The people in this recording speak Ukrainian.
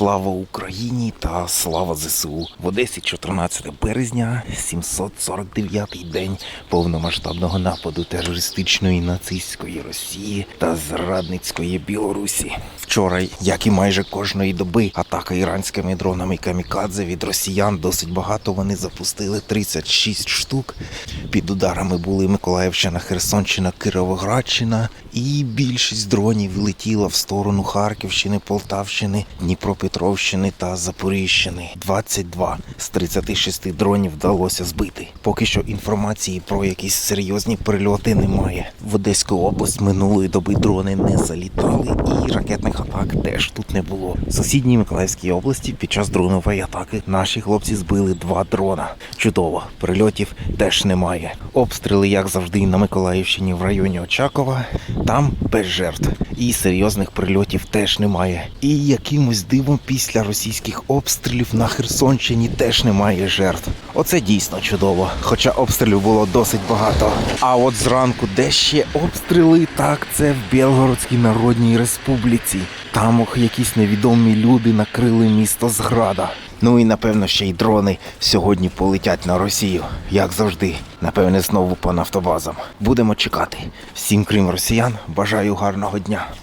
Слава Україні та слава ЗСУ. В Одесі 14 березня, 749-й день повномасштабного нападу терористичної нацистської Росії та зрадницької Білорусі. Вчора, як і майже кожної доби, атака іранськими дронами камікадзе від росіян досить багато. Вони запустили 36 штук. Під ударами були Миколаївщина, Херсонщина, Кировоградщина, і більшість дронів летіла в сторону Харківщини, Полтавщини, Дніпропетровщини та Запоріжщини. 22 з 36 дронів вдалося збити. Поки що інформації про якісь серйозні прильоти немає. В Одеську область минулої доби дрони не залітали, і ракетних атак теж тут не було. В сусідній Миколаївській області під час дронової атаки наші хлопці збили два дрона. Чудово, прильотів теж немає. Обстріли, як завжди, на Миколаївщині в районі Очакова. Там без жертв. І серйозних прильотів теж немає. І якимось дивом після російських обстрілів на Херсонщині теж немає жертв. Оце дійсно чудово. Хоча обстрілів було досить багато. А от зранку, де ще обстріли, так це в Білгородській Народній Республіці. Там якісь невідомі люди накрили місто зграда. Ну і напевно ще й дрони сьогодні полетять на Росію, як завжди. Напевне, знову по нафтобазам. Будемо чекати. Всім, крім росіян, бажаю гарного дня.